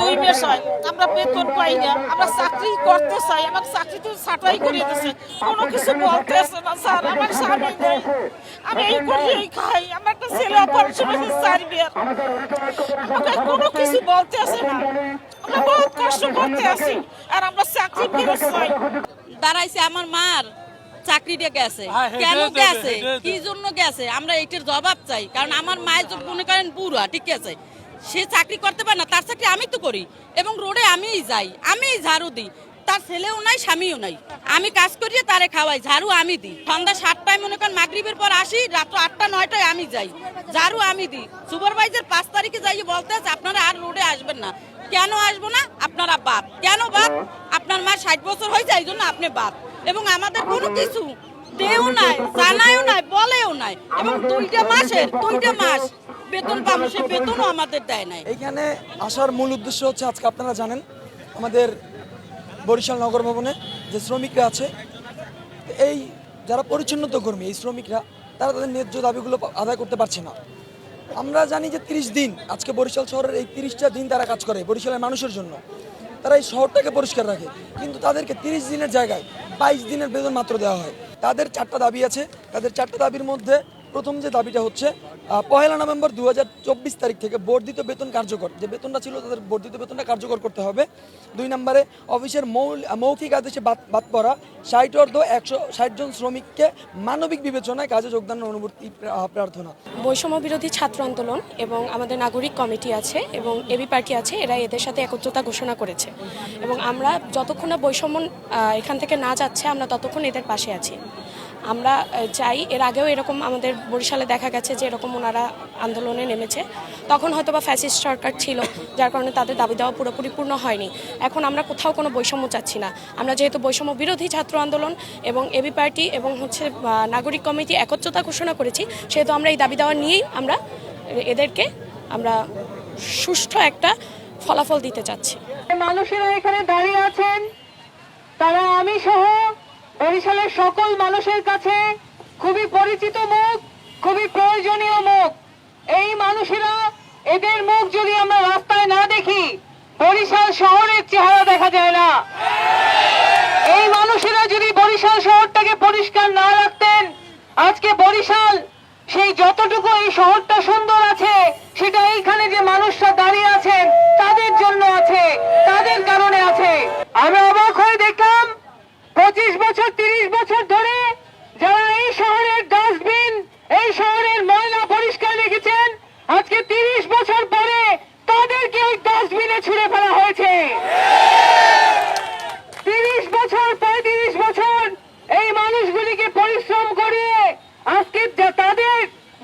দুই বিষয় আমরা বেতন পাই না আমরা চাকরি করতে চাই আমার চাকরি তো ছাটাই করে দিছে। কোনো কিছু বলতেছে না স্যার আমার স্বামী নেই। আমি এই করি এই খাই আমার একটা ছেলে অপারেশন হয়েছে চার বিয়ার। আমাকে কোনো কিছু বলতেছে না। আমরা বহুত কষ্ট করতে আছি আর আমরা চাকরি ফেরত চাই দাঁড়াইছে আমার মার চাকরিটা গেছে। হ্যাঁ, কেন গেছে কি জন্য গেছে? আমরা এটার জবাব চাই কারণ আমার মায়ের মনে করেন বুড়া ঠিক আছে? সে চাকরি করতে পারে না, তার চাকরি আমি তো করি। এবং রোডে আমিই যাই, আমিই ঝাড়ু দিই। তার ছেলেও নাই, স্বামীও নাই। আমি কাজ করিয়ে তারে খাওয়াই, ঝাড়ু আমি দিই। সন্ধ্যা সাতটায় মনে করেন মাগরিবের পর আসি রাত আটটা, নয়টায় আমি যাই। ঝাড়ু আমি দিই। সুপারভাইজার পাঁচ তারিখে যাই বলতে আছে, আপনারা আর রোডে আসবেন না। কেন আসব না? আপনারা বাপ। কেন বাপ? আপনার মা ষাট বছর হয়ে যায় এই জন্য আপনি বাপ। এবং আমাদের কোনো কিছু দেও নাই, জানায়ও নাই, বলেও নাই। এবং দুইটা মাসের, দুইটা মাস। বেতন পাবো, সে বেতনও আমাদের দেয় নাই। এইখানে আসার মূল উদ্দেশ্য হচ্ছে আজকে আপনারা জানেন, আমাদের বরিশাল নগর ভবনে যে শ্রমিকরা আছে, এই যারা পরিচ্ছন্নত কর্মী, এই শ্রমিকরা, তারা তাদের ন্যায্য দাবিগুলো আদায় করতে পারছে না। আমরা জানি যে তিরিশ দিন, আজকে বরিশাল শহরের এই তিরিশটা দিন তারা কাজ করে, বরিশালের মানুষের জন্য। তারা এই শহরটাকে পরিষ্কার রাখে, কিন্তু তাদেরকে তিরিশ দিনের জায়গায় বাইশ দিনের বেতন মাত্র দেওয়া হয়। তাদের চারটা দাবি আছে, তাদের চারটা দাবির মধ্যে প্রথম যে দাবিটা হচ্ছে পহেলা নভেম্বর দু হাজার চব্বিশ তারিখ থেকে বর্ধিত বেতন কার্যকর। যে বেতনটা ছিল, তাদের বর্ধিত বেতনটা কার্যকর করতে হবে। দুই নম্বরে, অফিসের মৌখিক আদেশে বাদ বাদ পড়া, ষাট অর্ধ একশো ষাট জন শ্রমিককে মানবিক বিবেচনায় কাজে যোগদানের অনুভূতি প্রার্থনা। বৈষম্য বিরোধী ছাত্র আন্দোলন এবং আমাদের নাগরিক কমিটি আছে এবং এবি পার্টি আছে, এরা এদের সাথে একত্রতা ঘোষণা করেছে। এবং আমরা যতক্ষণ না বৈষম্য এখান থেকে না যাচ্ছে, আমরা ততক্ষণ এদের পাশে আছি। আমরা চাই। এর আগেও এরকম আমাদের বরিশালে দেখা গেছে যে এরকম ওনারা আন্দোলনে নেমেছে। তখন হয়তো বা ফ্যাসিস্ট সরকার ছিল, যার কারণে তাদের দাবি দেওয়া পুরোপুরি পূর্ণ হয়নি। এখন আমরা কোথাও কোনো বৈষম্য চাচ্ছি না। আমরা যেহেতু বৈষম্য বিরোধী ছাত্র আন্দোলন এবং এবি পার্টি এবং হচ্ছে নাগরিক কমিটি একত্রতা ঘোষণা করেছি, সেহেতু আমরা এই দাবি দেওয়া নিয়েই আমরা এদেরকে আমরা সুষ্ঠু একটা ফলাফল দিতে চাচ্ছি। মানুষেরা এখানে দাঁড়িয়ে আছেন, তারা আমি সহ বরিশালের সকল মানুষের কাছে খুবই পরিচিত মুখ, খুবই প্রয়োজনীয় মুখ। এই মানুষেরা এদের মুখ যদি আমরা রাস্তায় না দেখি, বরিশাল শহরের চেহারা দেখা যায় না। এই মানুষেরা যদি বরিশাল শহরটাকে পরিষ্কার না রাখতেন, আজকে বরিশাল সেই যতটুকু এই শহরটা সুন্দর আছে, সেটা এইখানে যে মানুষরা দাঁড়িয়ে আছেন তাদের জন্য আছে তাদের কারণে আছে আমি অবাক হয়ে দেখলাম পঁচিশ বছর, তিরিশ বছর ধরে যারা এই শহরের ডাস্টবিন, এই শহরের ময়লা পরিষ্কার রেখেছেন, আজকে তিরিশ বছর পরে তাদেরকে ওই ডাস্টবিনে ছুড়ে ফেলা হয়েছে। তিরিশ বছর, পঁয়ত্রিশ বছর এই মানুষগুলিকে পরিশ্রম করে আজকে তাদের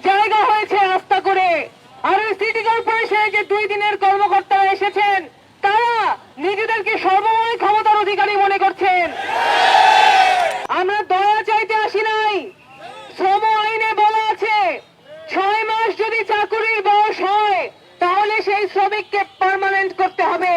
জায়গা হয়েছে করে। আর ওই সিটি কর্পোরেশনের যে দুই দিনের কর্মকর্তারা এসেছেন, তারা নিজেদেরকে সর্বময় ক্ষমতার অধিকারী মনে করছেন আমরা দয়া চাইতে আসি নাই শ্রম আইনে বলা আছে ছয় মাস যদি চাকুরির বয়স হয় তাহলে সেই শ্রমিককে পার্মানেন্ট করতে হবে।